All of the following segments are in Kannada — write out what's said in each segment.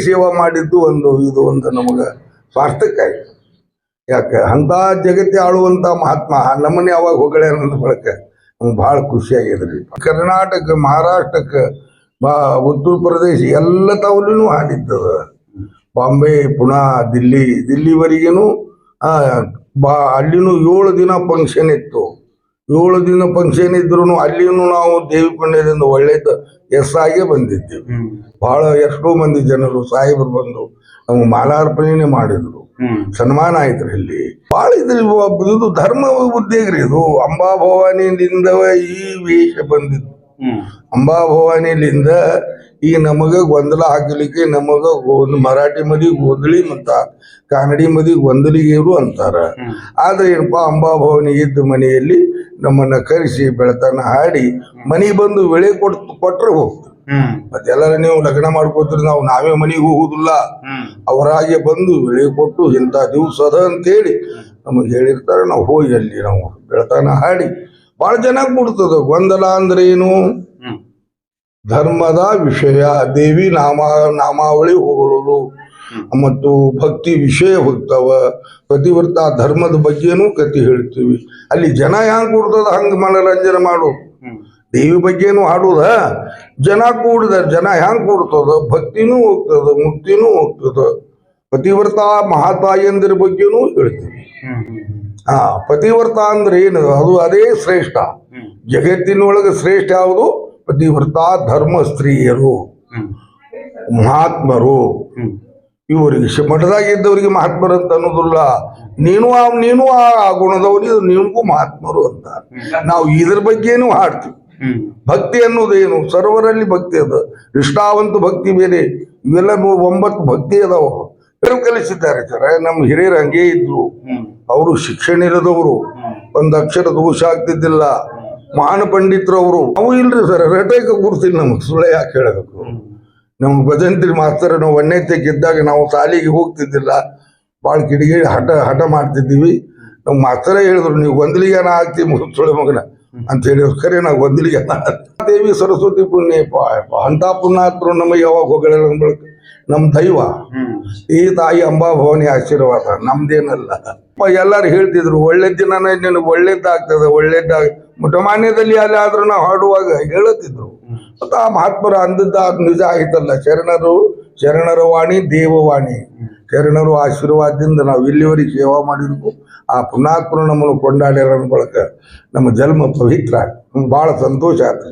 ಸೇವಾ ಮಾಡಿದ್ದು ಒಂದು ಇದು ಒಂದು ನಮಗೆ ಸ್ವಾರ್ಥಕ್ಕಾಯ್ತು ಯಾಕೆ? ಅಂತ ಜಗತ್ತಿ ಆಳುವಂತ ಮಹಾತ್ಮ. ನಮ್ಮನ್ನ ಯಾವಾಗ ಹೊಗಳೆ ಅನ್ನೋದು ಬಳಕೆ ನಮ್ಗೆ ಭಾಳ ಖುಷಿಯಾಗಿದ್ರಿ. ಕರ್ನಾಟಕ ಮಹಾರಾಷ್ಟ್ರಕ್ಕೆ ಉತ್ತರ ಪ್ರದೇಶ ಎಲ್ಲ ತಾವಲ್ಲೂ ಹಾಡಿದ್ದದ. ಬಾಂಬೆ, ಪುಣಾ, ದಿಲ್ಲಿ, ದಿಲ್ಲಿವರೆಗೇನು ಬಾ, ಅಲ್ಲಿನೂ ಏಳು ದಿನ ಫಂಕ್ಷನ್ ಇತ್ತು. ಏಳು ದಿನ ಫಂಕ್ಷನ್ ಇದ್ರು ಅಲ್ಲಿನೂ ನಾವು ದೇವಿ ಪುಣ್ಯದಿಂದ ಒಳ್ಳೇದು ಎಸ್ ಆಗಿ ಬಂದಿದ್ದೀವಿ ಬಹಳ ಎಷ್ಟೋ ಮಂದಿ ಜನರು ಸಾಹೇಬರು ಬಂದು ನಮ್ಗೆ ಮಾಲಾರ್ಪಣೆ ಮಾಡಿದ್ರು. ಸನ್ಮಾನ ಆಯ್ತು ಇಲ್ಲಿ. ಬಹಳ ಇದ್ರಿ ಇದು ಧರ್ಮ ಉದ್ಯೋಗ ಇದು. ಅಂಬಾ ಭವಾನಿಯಿಂದ ಈ ವೇಷ ಬಂದಿದ್ದು. ಅಂಬಾ ಭವಾನಿಲಿಂದ ಈ ನಮಗ ಗೊಂದಲ ಹಾಕಲಿಕ್ಕೆ ನಮಗ ಒಂದು ಮರಾಠಿ ಮದಿ ಗೋದಳಿ ಮತ್ತ ಕನ್ನಡಿ ಮದಿ ಗೊಂದಲಿಗೇರು ಅಂತಾರ. ಆದ್ರೆ ಏನಪ್ಪಾ ಅಂಬಾ ಭವಾನಿ ಇದ್ದ ಮನೆಯಲ್ಲಿ ನಮ್ಮನ್ನ ಕರೆಸಿ ಬೆಳತನ ಹಾಡಿ ಮನೆ ಬಂದು ಬೆಳೆ ಕೊಟ್ ಕೊಟ್ರೆ ಹೋಗ್ತದೆ ಮತ್ತೆ ಎಲ್ಲರ ನೀವು ಲಗ್ನ ಮಾಡ್ಕೋತೀರಿ ನಾವು ನಾವೇ ಮನೆಗೆ ಹೋಗುದಿಲ್ಲ. ಅವರಾಗೆ ಬಂದು ಬೆಳೆ ಕೊಟ್ಟು ಇಂಥ ಅಂತ ಅಂತೇಳಿ ನಮಗೆ ಹೇಳಿರ್ತಾರೆ ನಾವು ಹೋಗಿ ಅಲ್ಲಿ ನಾವು ಬೆಳತನ ಹಾಡಿ. ಬಹಳ ಜನ ಬಿಡ್ತದ ಗೊಂದಲ ಅಂದ್ರೆ ಏನು? ಧರ್ಮದ ವಿಷಯ ದೇವಿ ನಾಮ ನಾಮಾವಳಿ ಹೊಗಳೋದು. ಮತ್ತು ಭಕ್ತಿ ವಿಷಯ ಹೋಗ್ತಾವ. ಪ್ರತಿವರ್ತ ಧರ್ಮದ ಬಗ್ಗೆನೂ ಕತಿ ಹೇಳ್ತೀವಿ. ಅಲ್ಲಿ ಜನ ಹ್ಯಾಂಗ ಕೊಡ್ತದ? ಹಂಗ ಮನೋರಂಜನೆ ಮಾಡು. ದೇವಿ ಬಗ್ಗೆನೂ ಹಾಡುದ. ಜನ ಕೂಡಿದ ಜನ ಹ್ಯಾಂಗ್ ಕೊಡ್ತದ? ಭಕ್ತಿನೂ ಹೋಗ್ತದ ಮುಕ್ತಿನೂ ಹೋಗ್ತದ. ಪತಿವ್ರತ ಮಹಾತಾಯಂದಿರ ಬಗ್ಗೆನೂ ಹೇಳ್ತೀವಿ. ಹಾ ಪತಿವ್ರತ ಅಂದ್ರೆ ಏನು? ಅದು ಅದೇ ಶ್ರೇಷ್ಠ. ಜಗತ್ತಿನೊಳಗೆ ಶ್ರೇಷ್ಠ ಯಾವುದು? ಪತಿವ್ರತ ಧರ್ಮ ಸ್ತ್ರೀಯರು ಮಹಾತ್ಮರು. ಇವರಿಗೆ ಮಠದಾಗ ಇದ್ದವರಿಗೆ ಮಹಾತ್ಮರು ಅಂತ ಅನ್ನೋದಿಲ್ಲ. ನೀನು ಆ ನೀನು ಆ ಗುಣದವರಿಗೆ ನಿನಗೂ ಮಹಾತ್ಮರು ಅಂತ. ನಾವು ಇದ್ರ ಬಗ್ಗೆನೂ ಹಾಡ್ತೀವಿ. ಭಕ್ತಿ ಅನ್ನೋದೇನು? ಸರ್ವರಲ್ಲಿ ಭಕ್ತಿ ಅದ. ಇಷ್ಟಾವಂತ ಭಕ್ತಿ ಬೇರೆ. ಇವೆಲ್ಲ ಒಂಬತ್ತು ಭಕ್ತಿ ಅದಾವ. ಬೇರೆ ಕಲಿಸಿದ್ದಾರೆ ಸರ. ನಮ್ಮ ಹಿರಿಯರು ಹಂಗೆ ಇದ್ರು. ಅವರು ಶಿಕ್ಷಣ ಇರದವರು ಒಂದು ಅಕ್ಷರ ದೋಷ ಆಗ್ತಿದ್ದಿಲ್ಲ. ಮಹಾನ್ ಪಂಡಿತರು ಅವರು. ಅವು ಇಲ್ರಿ ಸರ್. ರಟೈಕ ಕೂರ್ತಿಲ್ಲ ನಮಗೆ. ಸುಳ್ಳೆ ಯಾಕೆ ಹೇಳಬೇಕು? ನಮ್ಗೆ ಭಜಂತ್ರಿ ಮಾಸ್ತರ್ ನಾವು ಒಂದನೇ ನಾವು ಶಾಲೆಗೆ ಹೋಗ್ತಿದ್ದಿಲ್ಲ. ಭಾಳ ಕಿಡಿಗೇಡಿ ಹಠ ಹಠ ಮಾಡ್ತಿದ್ದೀವಿ. ನಮ್ಮ ಮಾಸ್ತರ ಹೇಳಿದ್ರು, ನೀವು ನಾ ಆಗ್ತಿ ಸುಳ್ಳು ಮಗನ ಅಂತ ಹೇಳಿ ಖರೆ ನಾವು ಗೊಂದಲಿಗೆನ ದೇವಿ ಸರಸ್ವತಿ ಪುಣ್ಯ ಅಂತ ಪುಣ್ಯಾತ್ರು ನಮಗೆ ಯಾವಾಗ ಹೋಗಲ್ಲ ನಮ್ಮ ದೈವ. ಈ ತಾಯಿ ಅಂಬಾಭವಾನಿ ಆಶೀರ್ವಾದ ನಮ್ದೇನಲ್ಲ. ಎಲ್ಲಾರು ಹೇಳ್ತಿದ್ರು ಒಳ್ಳೆ ದಿನನೇ ನಿನಗೆ ಒಳ್ಳೇದಾಗ್ತದೆ ಒಳ್ಳೇದಾಗ ಮುಟಮಾನ್ಯದಲ್ಲಿ ಅಲ್ಲಿ ಆದ್ರೂ ನಾವು ಹಾಡುವಾಗ ಹೇಳುತ್ತಿದ್ರು. ಮತ್ತು ಆ ಮಹಾತ್ಮರು ಅಂದಿದ್ದ ನಿಜ ಆಯ್ತಲ್ಲ ಶರಣರು ಶರಣರ ವಾಣಿ ದೇವವಾಣಿ ಶರಣರು ಆಶೀರ್ವಾದದಿಂದ ನಾವು ಇಲ್ಲಿವರೆಗೆ ಸೇವಾ ಮಾಡಿದ್ವು. ಆ ಪುನಾತ್ಮರು ನಮ್ಮನ್ನು ಕೊಂಡಾಡ್ಯಾರ ಬಳಕ ನಮ್ಮ ಜನ್ಮ ಪವಿತ್ರ ಬಹಳ ಭಾಳ ಸಂತೋಷ ಆಯ್ತು.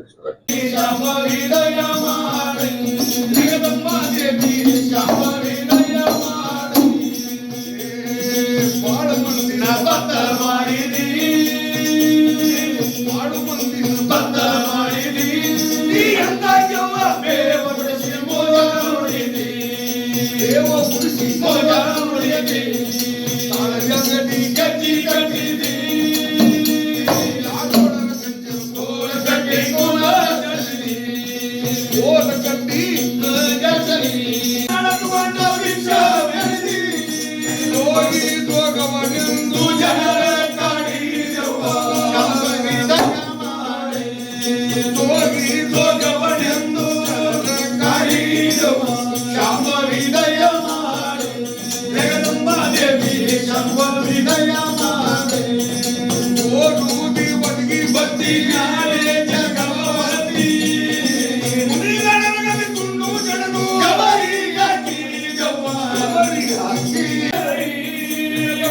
Devo por si, por la gloria de Dios. Para que se diga, diga, diga.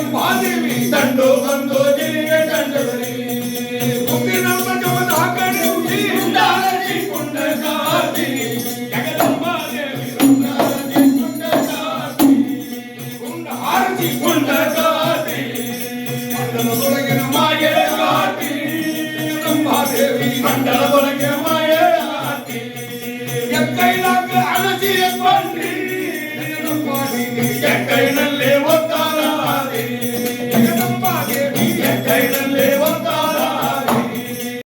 Sir ದಂಡು ಬಂದು ಗಿರಿಗೆ ದಂಡದಲ್ಲಿ ಮುತ್ತಿನ ಪಂಚಮದ ಕಡೆ ಉಗಿ ಉಂಡಾಗಿ ಕೊಂಡ ಕಾತಿ ಜಗದಂಬ ದೇವಿ ಉಂಡಾಗಿ ಕೊಂಡ ಕಾತಿ ಉಂಡ ಆರತಿ ಕೊಂಡ ಕಾತಿ ಮಂಡಲದೊಳಗಿನ ಮಾಯೆ ಕಾತಿ ಜಗದಂಬಾದೇವಿ ಮಂಡಲದೊಳಗೆ ಮಾಯೆ ಕಾತಿ ಎಕ್ಕೈಲಾಗ ಅಳಸಿ ಬಂದಿ ಜಗದಂಬಾದೇವಿ ಎಕ್ಕೈನಲ್ಲಿ